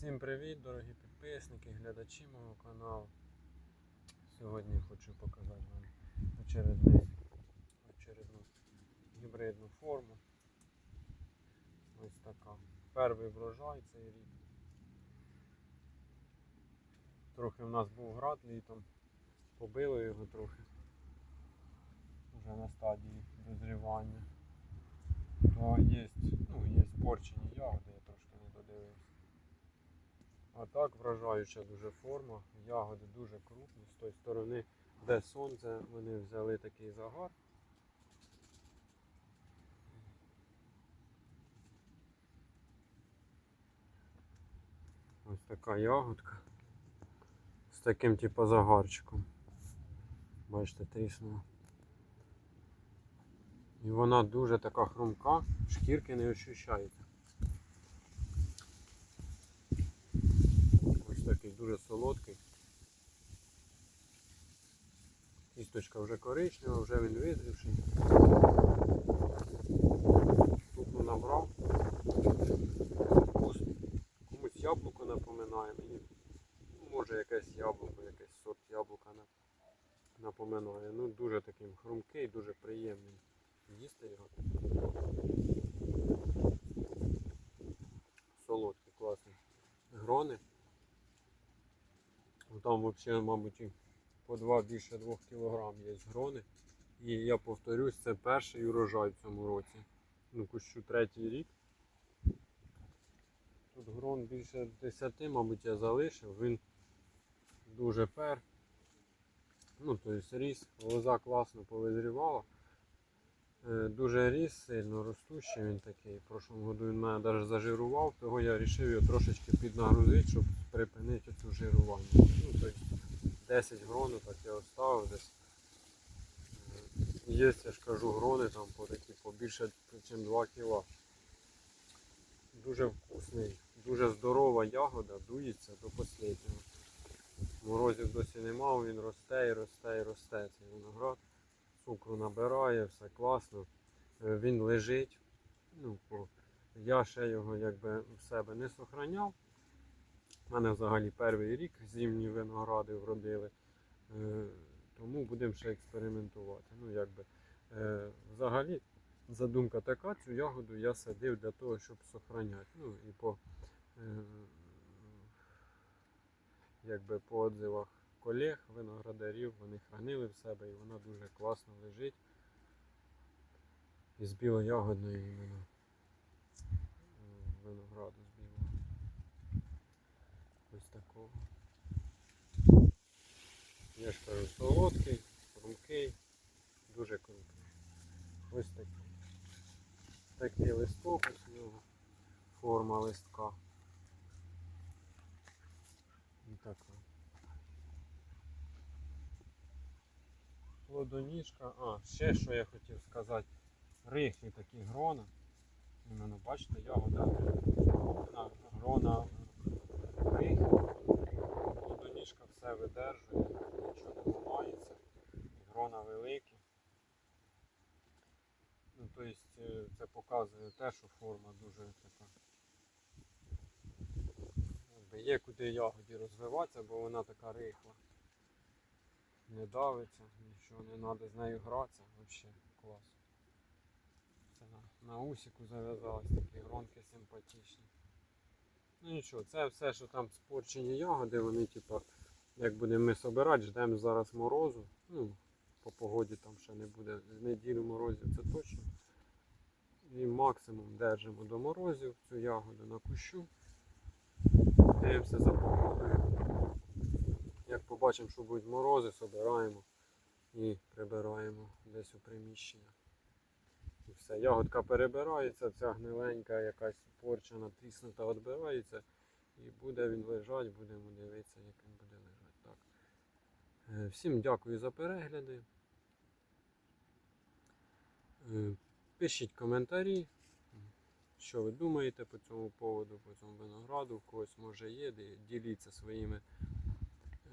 Всім привіт, дорогі підписники, глядачі мого каналу. Сьогодні хочу показати вам очередну гібридну форму. Ось така. Перший врожай цей рік. Трохи в нас був град літом, побило його трохи. Вже на стадії дозрівання. То є, ну, є порчені ягоди, я трошки не додивився. А так вражаюча дуже форма, ягоди дуже крупні. З тої сторони, де сонце, вони взяли такий загар. Ось така ягодка. З таким типу загарчиком. Бачите, тріснула. І вона дуже така хрумка, шкірки не ощущається. Ось такий дуже солодкий. Кісточка вже коричнева, вже він визрівший. Ступну набрав. Вкус. Комусь яблуко напоминає мені. Ну, Може якесь яблуко, якийсь сорт яблука напоминає. Ну дуже таким хрумкий, дуже приємний. Їсти його. Солодкі, класні. Грони. Ну, Там взагалі, мабуть, по 2 більше 2 кг є грони. І я повторюсь, це перший урожай в цьому році. Ну, кущу третій рік. Тут грон більше 10, мабуть, я залишив. Він дуже пер. Ну, тобто ріс, лоза класно повизрівала. Е, Дуже ріс, сильно ростущий він такий. В прошлому году він мене навіть зажирував, того я вирішив його трошечки піднагрузити, щоб припинити це жирування. Ну, тобто 10 грону так я оставив десь. Е, Є, я ж кажу, грони там по такі по більше, ніж 2 кг. Дуже вкусний, дуже здорова ягода, дується до останнього. Морозів досі нема, він росте і росте і росте цей виноград цукру набирає, все класно. Е, Він лежить. Ну, я ще його якби в себе не сохраняв. У мене взагалі перший рік зимні виногради вродили. Е, Тому будемо ще експериментувати. Ну, якби, е, взагалі, задумка така, цю ягоду я садив для того, щоб сохраняти. Ну, і по, е, якби по отзивах колег, виноградарів, вони хранили в себе і вона дуже класно лежить. Із білоягодної е, винограду Я ж кажу, солодкий, хрумкий, дуже крупний. Ось такий. Такий листок ось нього. Форма листка. І така. Плодоніжка. А, ще що я хотів сказати. Рихлі такі грона. Іменно, бачите, ягода грона рихлі. Все видержує, нічого не ламається. Грона великі. Ну, тобто це показує те, що форма дуже така. Є куди ягоді розвиватися, бо вона така рихла не давиться, нічого не треба з нею гратися, взагалі клас. Це на, на усіку зав'язалось, такі гронки симпатичні. Ну нічого, це все, що там спорчені ягоди, вони типа, як будемо ми собирати, ждемо зараз морозу. Ну, по погоді там ще не буде. Неділю морозів це точно. І максимум держимо до морозів цю ягоду на кущу. Дивимося за погодою. Як побачимо, що будуть морози, собираємо і прибираємо десь у приміщення. І все. Ягодка перебирається, ця гниленька, якась порчена, тріснута відбирається. І буде він лежати, будемо дивитися, як він буде лежати. Так. Е, Всім дякую за перегляди. Е, Пишіть коментарі, що ви думаєте по цьому поводу, по цьому винограду, у когось може є, діліться своїми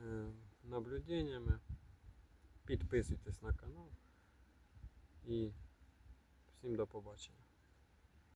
е, наблюденнями. Підписуйтесь на канал і всім до побачення.